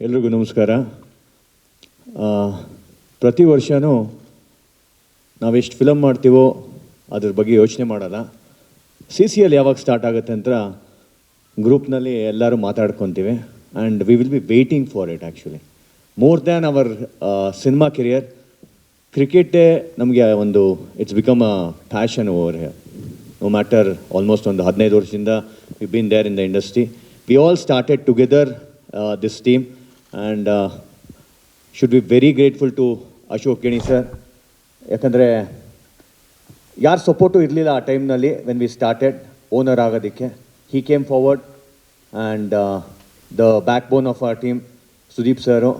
ಎಲ್ರಿಗೂ ನಮಸ್ಕಾರ. ಪ್ರತಿ ವರ್ಷವೂ ನಾವೆಷ್ಟು ಫಿಲಮ್ ಮಾಡ್ತೀವೋ ಅದ್ರ ಬಗ್ಗೆ ಯೋಚನೆ ಮಾಡಲ್ಲ. ಸಿ ಸಿ ಎಲ್ ಯಾವಾಗ ಸ್ಟಾರ್ಟ್ ಆಗುತ್ತೆ ಅಂತ ಗ್ರೂಪ್ನಲ್ಲಿ ಎಲ್ಲರೂ ಮಾತಾಡ್ಕೊತೀವಿ. And we will be waiting for it actually more than our cinema career ಕ್ರಿಕೆಟೇ ನಮಗೆ ಒಂದು it's become a fashion over here no matter almost ಒಂದು ಹದಿನೈದು ವರ್ಷದಿಂದ we been there in the industry we all started together this team and should be very grateful to Ashok Gini sir ಯಾಕಂದರೆ ಯಾರ support ಇರಲಿಲ್ಲ ಆ ಟೈಮ್ನಲ್ಲಿ when we started owner ಆಗೋದಕ್ಕೆ. He came forward and the backbone of our team Sudeep sir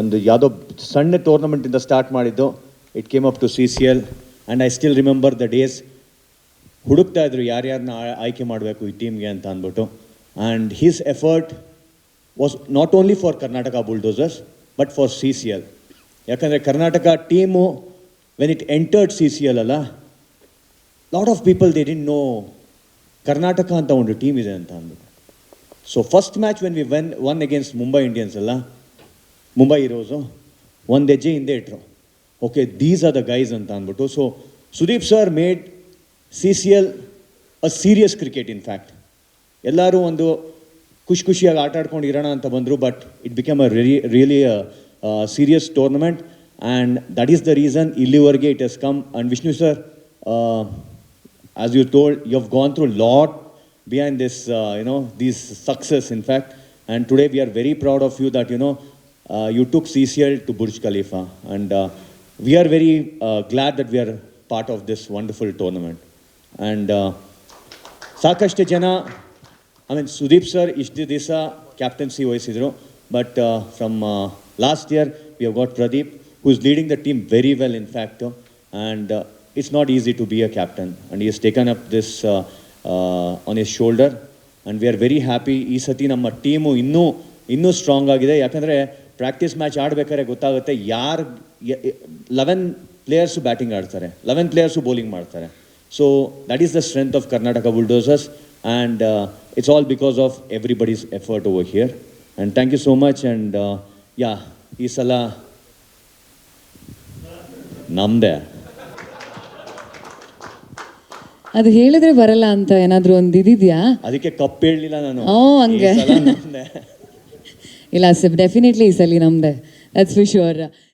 ಒಂದು ಯಾವುದೋ ಸಣ್ಣ ಟೂರ್ನಮೆಂಟಿಂದ ಸ್ಟಾರ್ಟ್ ಮಾಡಿದ್ದು. It came up to C C L and I still remember the days ಹುಡುಕ್ತಾ ಇದ್ರು ಯಾರ್ಯಾರನ್ನ ಆಯ್ಕೆ ಮಾಡಬೇಕು ಈ ಟೀಮ್ಗೆ ಅಂತ ಅಂದ್ಬಿಟ್ಟು. And his effort was not only for Karnataka bulldozers but for C C L ಯಾಕಂದರೆ Karnataka team when it entered C C L ಅಲ್ಲ lot of people they didn't know Karnataka ಅಂತ ಒಂದು ಟೀಮ್ ಇದೆ ಅಂತ ಅಂದ್ಬಿಟ್ಟು. So first match when we when won against Mumbai Indians ಅಲ್ಲ ಮುಂಬೈ ಇರೋಸು ಒಂದು ಹೆಜ್ಜೆ ಹಿಂದೆ ಇಟ್ರು. Okay these are the guys ಅಂತ ಅಂದ್ಬಿಟ್ಟು. So Sudeep sir made C C L a serious cricket in fact ಎಲ್ಲರೂ ಒಂದು ಖುಷಿ ಖುಷಿಯಾಗಿ ಆಟ ಆಡ್ಕೊಂಡು ಇರೋಣ ಅಂತ ಬಂದರು but it become a really really a serious tournament and that is the reason ಇಲ್ಲಿವರೆಗೆ it is come and Vishnu sir as you told you have gone through lot behind this you know these success in fact and today we are very proud of you that you know you took C C L to Burj Khalifa and we are very glad that we are part of this wonderful tournament and ಸಾಕಷ್ಟು ಜನ I mean Sudeep sir ಇಷ್ಟು ದಿವಸ captaincy ವಹಿಸಿದರು but from last year we have got Pradeep who is leading the team very well in fact and it's not easy to be a captain and is taken up this on his shoulder and we are very happy ಈ ಸತಿ ನಮ್ಮ team ಇನ್ನೂ ಇನ್ನೂ strong ಆಗಿದೆ. ಯಾಕಂದರೆ practice match ಆಡಬೇಕಾದ್ರೆ ಗೊತ್ತಾಗುತ್ತೆ ಯಾರು ಲೆವೆನ್ ಪ್ಲೇಯರ್ಸು ಬ್ಯಾಟಿಂಗ್ ಆಡ್ತಾರೆ ಲೆವೆನ್ ಪ್ಲೇಯರ್ಸು ಬೌಲಿಂಗ್ ಮಾಡ್ತಾರೆ. So that is the strength of Karnataka bulldozers and it's all because of everybody's effort over here and thank you so much and yeah ಈ ಸಲ ನಮ್ದೆ. ಅದು ಹೇಳಿದ್ರೆ ಬರಲ್ಲ ಅಂತ ಏನಾದ್ರು ಒಂದು ಇದಿದ್ಯಾ? ಅದಕ್ಕೆ ಕಪ್ ಹೇಳಲಿಲ್ಲ ನಾನು. ಓ, ಹಂಗೆ. ಇಲ್ಲ ಸರ್ ಡೆಫಿನೆಟ್ಲಿ ಈ ಸಲ ನಮ್ದೆ. That's phi sure